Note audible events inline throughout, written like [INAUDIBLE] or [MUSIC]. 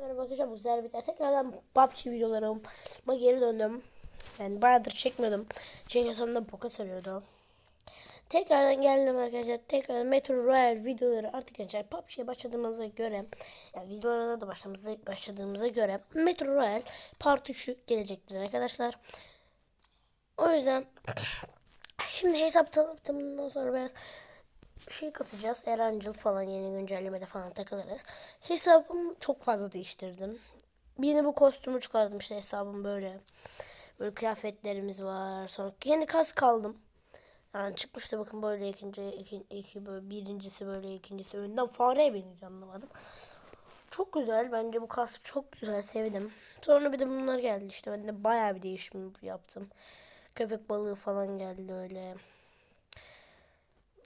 Merhaba arkadaşlar bu güzel bir tekrardan PUBG videolarıma geri döndüm. Yani bayağıdır çekmiyordum. Çekiyorsam da boka sarıyordu. Tekrardan geldim arkadaşlar. Tekrar Metro Royal videoları artık arkadaşlar PUBG'ye başladığımıza göre yani videolara da başladığımıza, başladığımıza göre Metro Royal Part 3'ü gelecektir arkadaşlar. O yüzden [CLEARS THROAT] şimdi hesap tanıtımından sonra biraz şey kasacağız. Erancıl falan yeni güncellemede falan takılırız. Hesabımı çok fazla değiştirdim. Yeni bu kostümü çıkardım işte hesabım böyle. Böyle kıyafetlerimiz var. Sonra kendi kas kaldım. Yani çıkmıştı bakın böyle ikinci, iki, iki böyle birincisi böyle ikincisi önden fareye benziyor anlamadım. Çok güzel bence bu kas çok güzel sevdim. Sonra bir de bunlar geldi işte ben de bayağı bir değişim yaptım. Köpek balığı falan geldi öyle.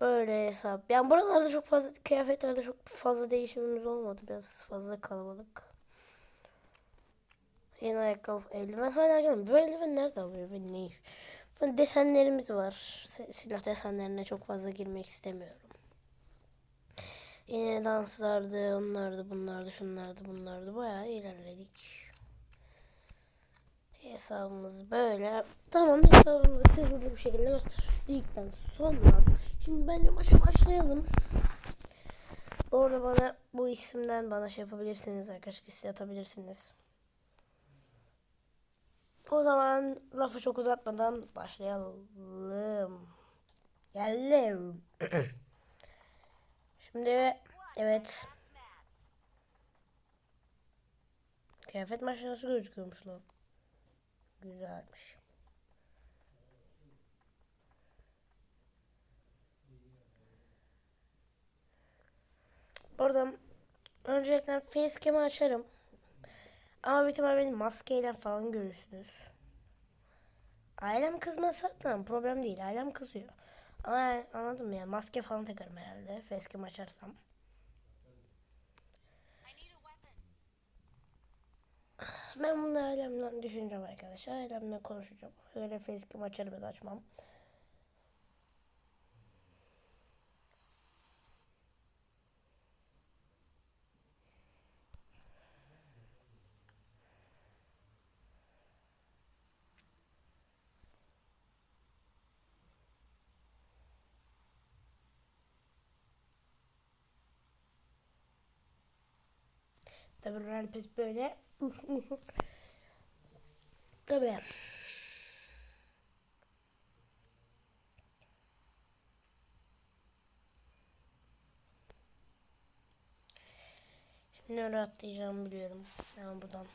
Böyle hesap. Yani buralarda çok fazla kıyafetlerde çok fazla değişimimiz olmadı. Biraz fazla kalabalık. Yeni ayakkabı, eldiven hala gelmiyor. Bu eldiven nerede alıyor ve ne? Desenlerimiz var. Silah desenlerine çok fazla girmek istemiyorum. Yine danslardı, onlardı, bunlardı, şunlardı, bunlardı. Bayağı ilerledik. Hesabımız böyle. Tamam hesabımızı hızlı bir şekilde gösterdikten sonra şimdi bence maça başlayalım. Bu arada bana bu isimden bana şey yapabilirsiniz arkadaşlar siz atabilirsiniz. O zaman lafı çok uzatmadan başlayalım. Geldim. [CLEARS THROAT] Şimdi evet. Kıyafet maçı nasıl gözüküyormuş lan? Güzelmiş. Oradan öncelikle facecam'ı açarım. Ama büyük ihtimalle beni maskeyle falan görürsünüz. Ailem kızmazsa tamam problem değil. Ailem kızıyor. Ama anladım ya maske falan takarım herhalde. Facecam açarsam. Ben bunu ailemle düşüneceğim arkadaşlar. Ailemle konuşacağım. Öyle facecam açarım ya da açmam. Tabii Real Pes böyle. [LAUGHS] Tabii. Şimdi öyle atlayacağımı biliyorum. Hemen buradan.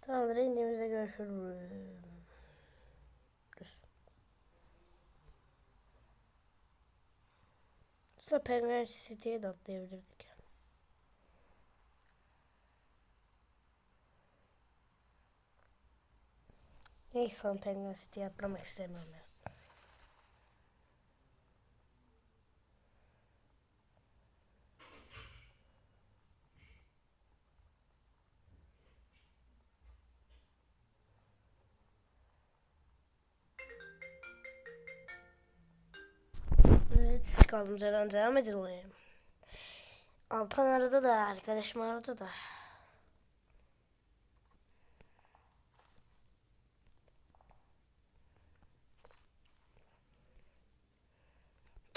Tamamdır indiğimizde görüşürüz. Aslında Penguin City'ye de atlayabilirdik. Neyse Penguin City'ye atlamak istemiyorum ya. Evet kaldığımız yerden devam edelim. Altan arada da arkadaşım arada da.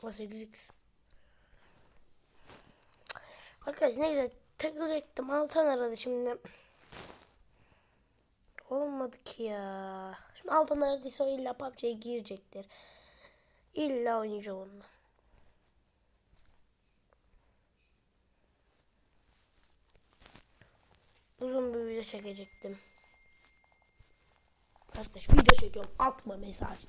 O 8x. Arkadaş ne güzel takılacaktım. Altan aradı şimdi. Olmadı ki ya. Şimdi Altan aradıysa o illa PUBG'ye girecektir. İlla oynayacağım onunla. Uzun bir video çekecektim. Arkadaş video çekiyorum. Atma mesaj.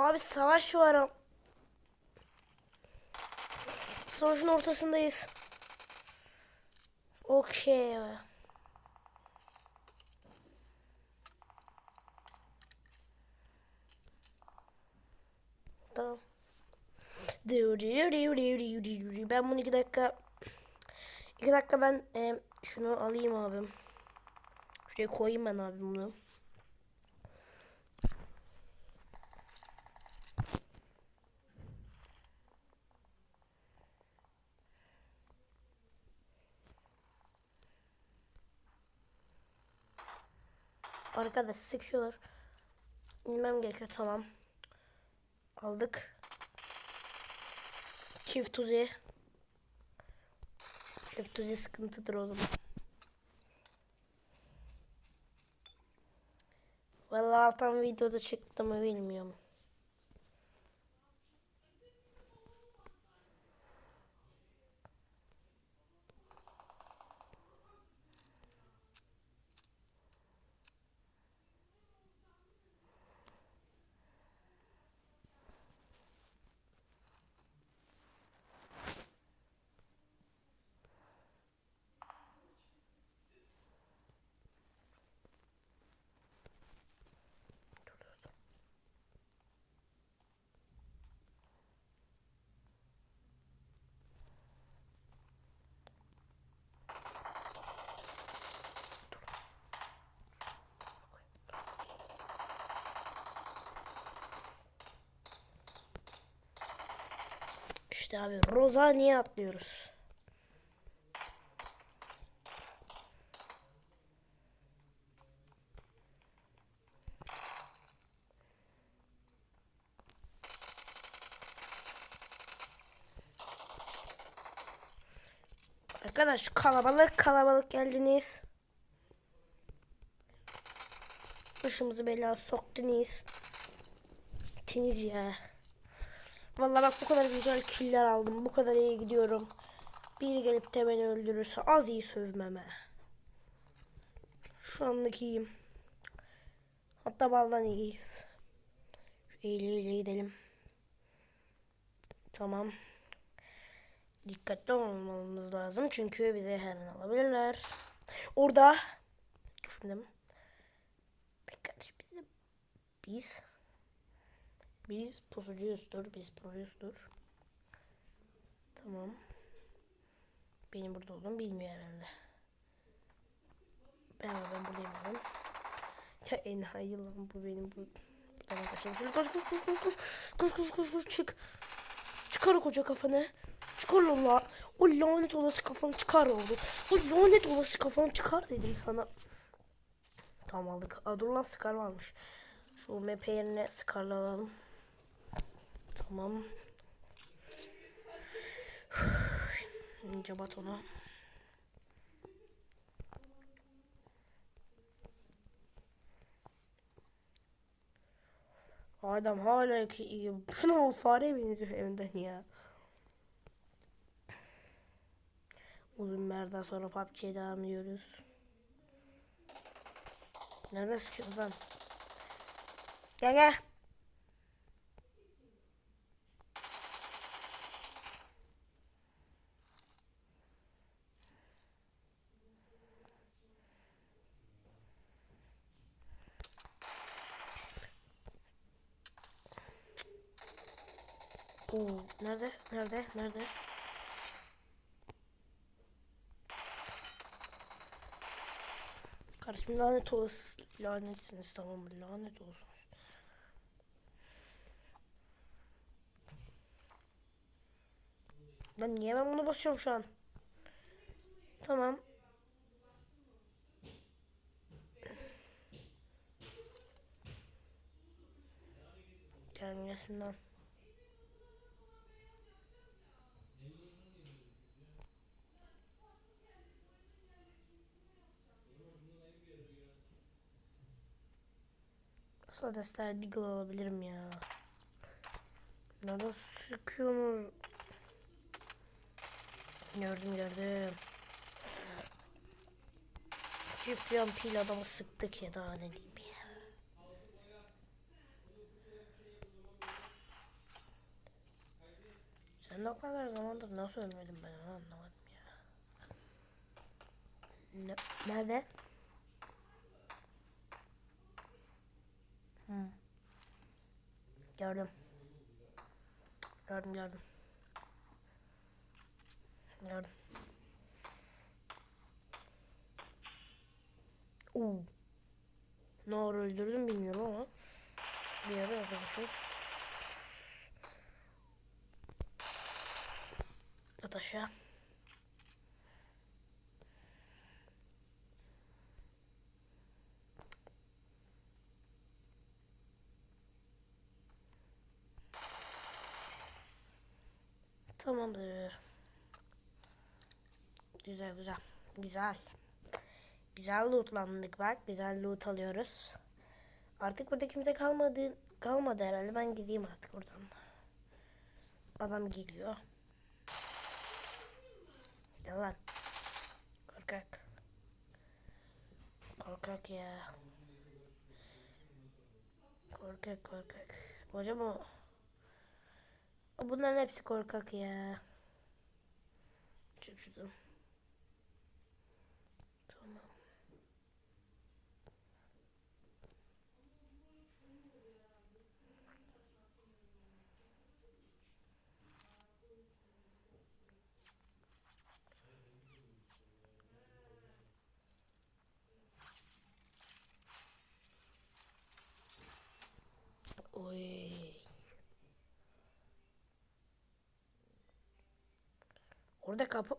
Abi savaş var. Savaşın ortasındayız. Okey. Tamam. Ben bunu iki dakika iki dakika ben e, şunu alayım abim. Şuraya koyayım ben abim bunu. Arkadaş sıkıyorlar. Bilmem gerekiyor tamam. Aldık. Çift tuzi. Çift tuzi sıkıntıdır oğlum. Vallahi tam videoda çıktı mı bilmiyorum. İşte abi Roza niye atlıyoruz? Arkadaş kalabalık kalabalık geldiniz. Başımızı belaya soktunuz. Tiniz ya. Vallahi bak bu kadar güzel killer aldım. Bu kadar iyi gidiyorum. Biri gelip de öldürürse az iyi sövmeme. Şu anlık iyiyim. Hatta baldan iyiyiz. Şu eğleyle gidelim. Tamam. Dikkatli olmamız lazım. Çünkü bize her an alabilirler. Orada. Düşündüm. Beklet bizi. Biz. Biz pusucuyuzdur. Biz proyuzdur. Tamam. Benim burada olduğumu bilmiyor herhalde. Ben oradan buradayım hemen. Ya enayi lan bu benim bu. Buradan kaçalım. Koş koş koş koş koş. Koş koş koş koş çık. Çıkar koca kafanı. Çıkar Allah. O lanet olası kafanı çıkar oldu. O lanet olası kafanı çıkar dedim sana. Tamam aldık. Aa, dur lan Scar varmış. Şu map yerine Scar'la alalım. Tamam. [SIGHS] İnce batona. Adam hala ki iyi. Şuna o fareye benziyor evinden ya. Uzun merdan sonra PUBG'ye devam ediyoruz. Nerede sıkıyorsun lan? Gel gel. Oo, nerede? Nerede? Nerede? Kardeşim lanet olsun. Lanetsiniz tamam? Lanet olsun. Lan niye ben bunu basıyorum şu an? Tamam. Gelmesin lan. Asla Destar Deagle alabilirim ya. Nereden sıkıyorsunuz? Gördüm gördüm. Çift yan pil adamı sıktık ya daha ne diyeyim ya. Sen ne kadar zamandır nasıl ölmedim ben anlamadım ya. Ne, nerede? Hmm. Gördüm. Gördüm gördüm. Gördüm. Oo. Ne ara öldürdüm bilmiyorum ama bir ara arkadaşız. Yat aşağı. Tamamdır. Güzel güzel. Güzel. Güzel lootlandık bak. Güzel loot alıyoruz. Artık burada kimse kalmadı kalmadı herhalde. Ben gideyim artık buradan. Adam geliyor. Gel lan. Korkak. Korkak ya. Korkak korkak. Hocam o. Bunların hepsi korkak ya. Çık şuradan. Tamam. Oy. Orada kapı.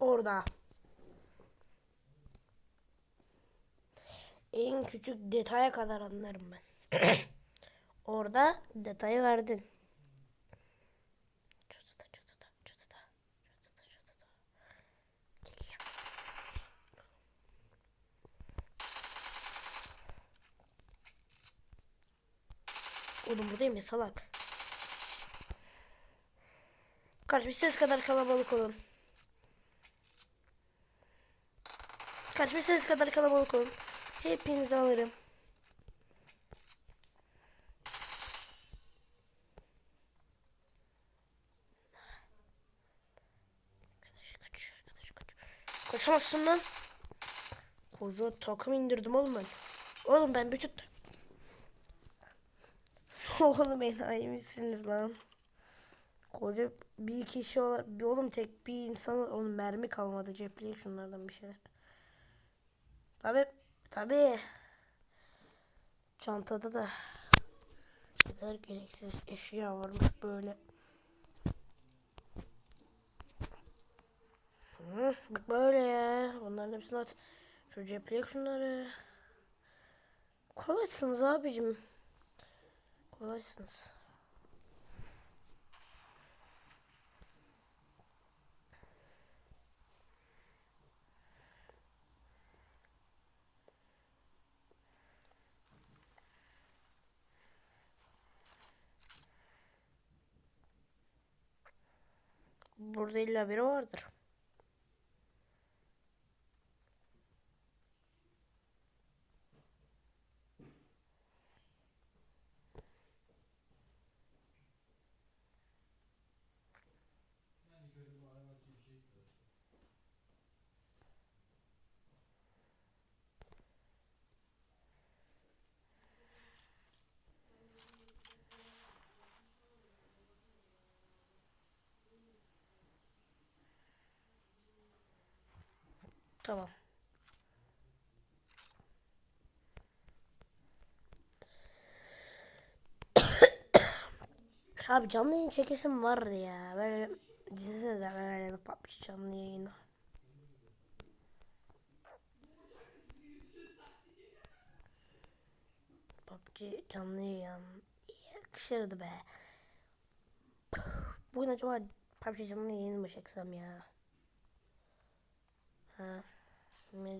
Orada. En küçük detaya kadar anlarım ben. [COUGHS] Orada detayı verdin. Çatıda, çatıda, çatıda, çatıda, çatıda. Geliyor. Oğlum buradayım ya salak. Kaçmışsınız kadar kalabalık olun. Kaçmışsınız kadar kalabalık olun. Hepinizi alırım. Kaçamazsın lan. Koca takım indirdim oğlum ben. Oğlum ben bütün... [LAUGHS] oğlum enayi misiniz lan? Koca bir kişi olan bir oğlum tek bir insan onun mermi kalmadı cepleyip şunlardan bir şeyler. Tabi tabi çantada da ne kadar gereksiz eşya varmış böyle. Hı, böyle ya. Onların hepsini at. Şu cepleyek şunları. Kolaysınız abicim. Kolaysınız. Burada illa biri vardır. Tamam. [COUGHS] Abi canlı yayın çekesim vardı ya. Böyle düşünsenize böyle bir PUBG canlı yayını. PUBG canlı yayın. Yakışırdı be. Bugün acaba PUBG canlı yayını mı çeksem ya? Ha. Ne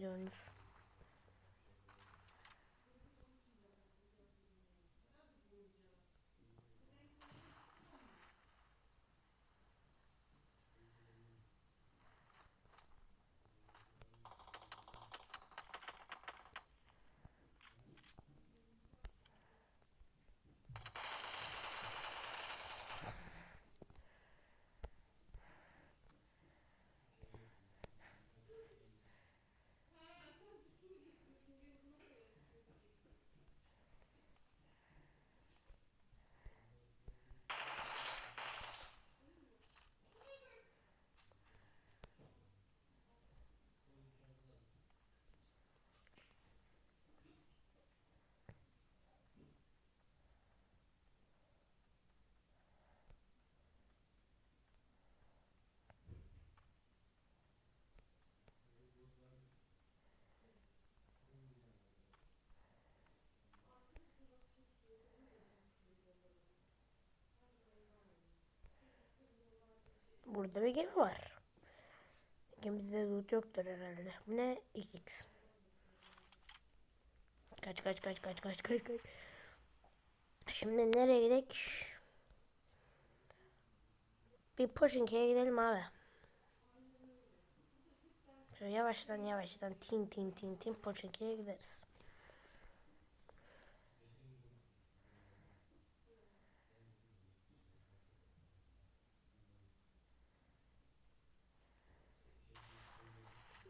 Burada bir gemi var. Gemide loot yoktur herhalde. Bu ne? 2x. Kaç kaç kaç kaç kaç kaç kaç. Şimdi nereye gidelim? Bir Pochinki'ye gidelim abi. Şöyle yavaştan yavaştan tin tin tin tin Pochinki'ye gideriz.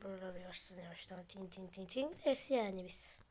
Burada bir yavaştan yavaştan tin tin tin tin gideriz yani biz.